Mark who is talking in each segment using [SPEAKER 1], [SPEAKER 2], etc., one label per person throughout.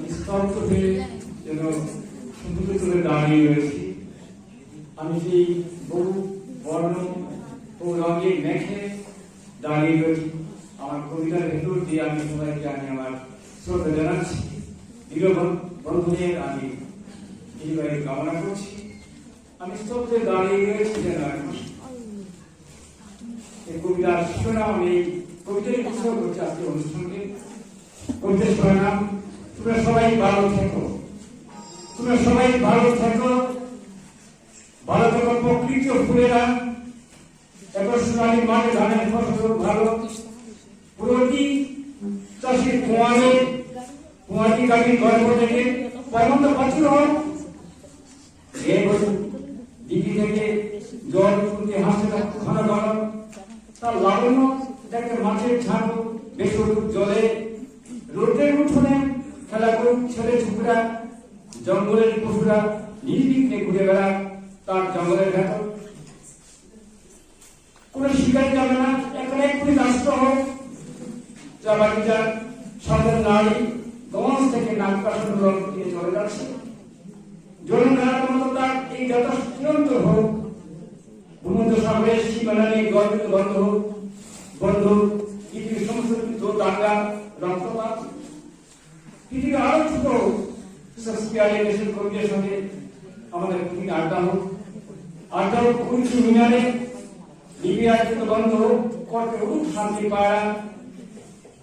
[SPEAKER 1] আমি স্তব্ধ হয়ে যেন সমুদ্র তুলে দাঁড়িয়ে রয়েছি। আমি সেই বহু বর্ণ ও রঙে মেখে দাঁড়িয়ে রয়েছি। আমার কবিতার ভেতর দিয়ে আমি সবাইকে আমি আমার শ্রদ্ধা জানাচ্ছি। বন্ধুদের আমি এইভাবে কামনা করছি। আমি স্তব্ধে দাঁড়িয়ে রয়েছি যেন এই কবিতার শিরোনাম আমি কবিতার উৎসব করছি আজকে অনুষ্ঠানকে কবিতার শিরোনাম তোমরা সবাই ভালো থেকো। তোমরা সবাই ভালো থেকো। ভালো থেকো প্রকৃত ফুলেরা। এবার সোনালী মাঠে ধানের ফসল ভালো। প্রতি চাষির কুয়ারে, কুয়াটি কাটির গর্ভ থেকে পরমন্ত প্রচুর হোক এ বছর দিঘি থেকে জল তুলতে হাসতে ঘন ঘন তার লাবণ্য দেখে মাছের ঝাঁক বেসর জলে। ছেলে ছুকরা জঙ্গলের পশুরা নির্বিঘ্নে ঘুরে বেড়া তার জঙ্গলের ভেতর। কোন শিকারী যাবে না, এখানে এক্ষুনি রাষ্ট্র হোক। যা বাগিচার সাধারণ নারী গঞ্জ থেকে নাক কাশন রং দিয়ে চলে যাচ্ছে। জনগণের মতো এই যথেষ্ট চিরন্তর হোক ভূমন্ত সাগরের সীমানা নিয়ে গর্বিত বন্ধ হোক ছোট হোক সস্কিয়ালে দেশের সঙ্গে আমাদের পৃথিবী আড্ডা হোক। আড্ডা হোক কুঞ্চি মিনারে লিবিয়ার বন্ধ হোক করতে শান্তি পায়রা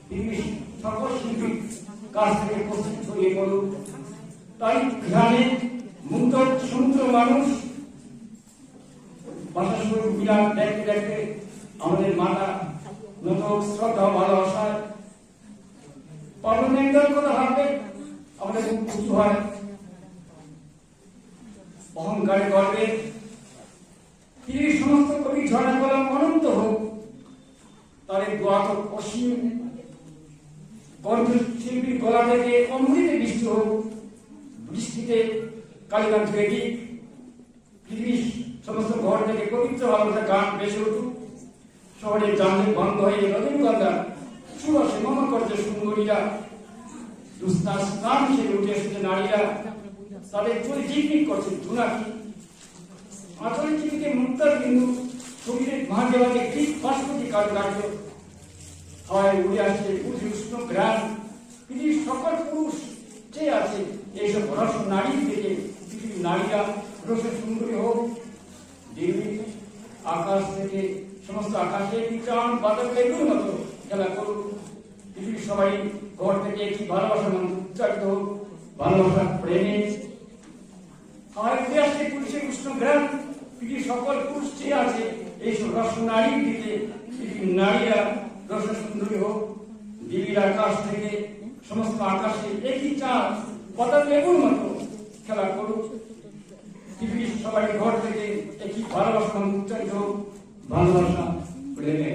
[SPEAKER 1] পৃথিবীর সকল শিল্পীর কাছ থেকে পশ্চিম ছড়িয়ে পড়ুক। তাই ঘ্রাণে মুক্ত সমুদ্র মানুষ ভাষা বিরাট দেখতে দেখতে আমাদের মাতা নত শ্রদ্ধা ভালোবাসায়। পার্লামেন্টার কথা ভাববে খুব উঁচু হয়। অহংকারে গর্বে পৃথিবীর সমস্ত কবি ঝড়া কলম অনন্ত হোক তাদের দোয়াত অসীম কণ্ঠ শিল্পীর গলা থেকে অমৃতে বৃষ্টি হোক। বৃষ্টিতে কালিকান ধুয়ে দিক। পৃথিবীর সমস্ত ঘর থেকে পবিত্র ভালোবাসা গান বেসে উঠুক। শহরের যানজট বন্ধ হয়ে রজনীগন্ধা মমা করছে সুন্দরীরা দুস্তা স্নান হিসেবে উঠে এসেছে নারীরা তাদের চুল জিকমিক করছে ধুনাকি আচরণ চিঠিকে মুক্তার কিন্তু শরীরের মাঝে মাঝে ঠিক পাশাপাশি কারুকার্য হয় উড়ে আসছে পুরুষ উষ্ণ গ্রাম। পৃথিবীর সকল পুরুষ চেয়ে আছে, এইসব রস নারী থেকে পৃথিবীর নারীরা রসের সুন্দরী হোক। দেবী আকাশ থেকে সমস্ত আকাশে বাদক এগুলোর মতো খেলা করুক। পৃথিবীর সবাই ঘর থেকে একটি ভালোবাসা মন্ত্র উচ্চারিত হোক, ভালোবাসা, প্রেমে। আর আসছে পুরুষের উষ্ণ গ্রাম, পৃথিবীর সকল পুরুষ চেয়ে আছে এইসব রস নারী দিতে পৃথিবীর নারীরা রস সুন্দরী হোক। দিল্লির আকাশ থেকে সমস্ত আকাশে একই চাঁদ, পতাক লেবুর মতো খেলা করুক। পৃথিবীর সবাই ঘর থেকে একই ভালোবাসা উচ্চারিত হোক, ভালোবাসা, প্রেমে।